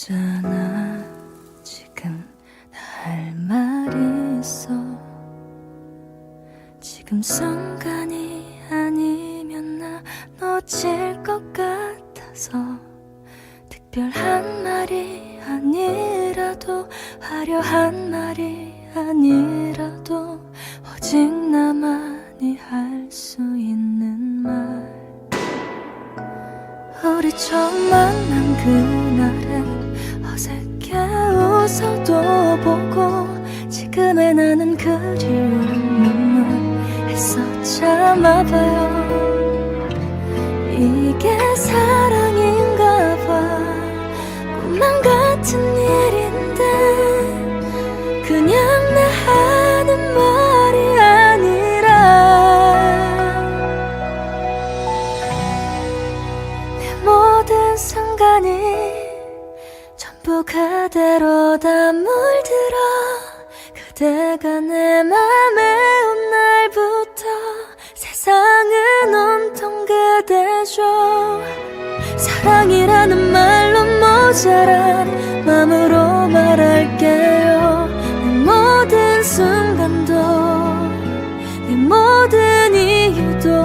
있잖아. 지금 나할 말이 있어. 지금 순간이 아니면 나 놓칠 것 같아서 특별한 말이 아니라도 화려한 말이 아니라도 오직 나만이 할 수 있는 말. 우리 처음 만난 그 참아봐요. 이게 사랑인가 봐. 꿈만 같은 일인데 그냥 내 하는 말이 아니라. 내 모든 순간이 전부 그대로 다 물들어 그대가 내 맘에 그대죠 사랑이라는 말로 모자란 마음으로 말할게요. 내 모든 순간도 내 모든 이유도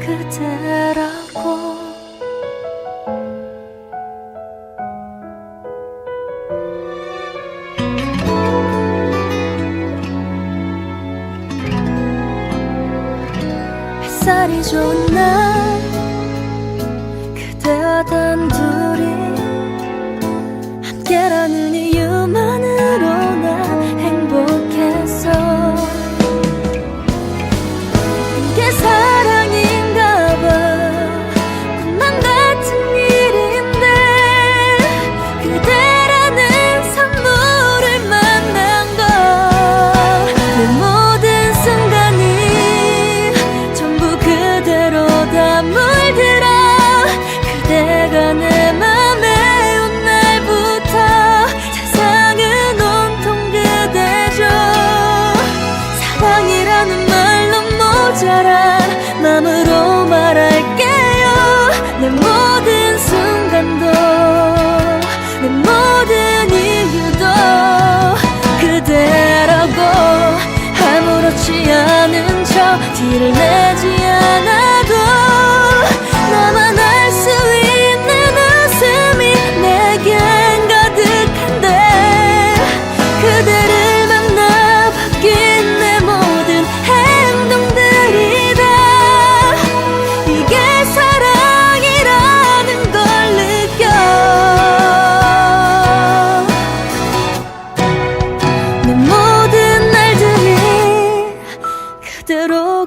그대라고. 햇살이 좋은 날 사랑이라는 말로 모자란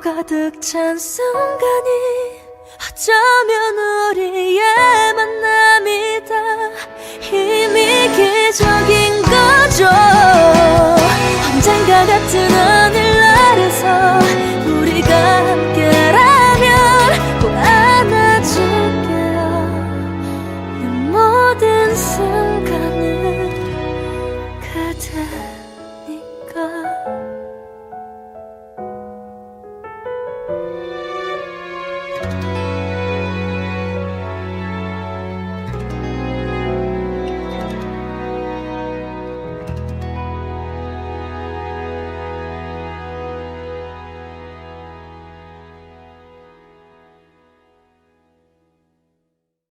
가득 찬 순간이 어쩌면 우리의 만남이다. 이미 기적인 거죠. 언젠가 같은 하늘나라에서 우리가 함께라면 꼭 안아줄게요. 내 모든 순간을 그대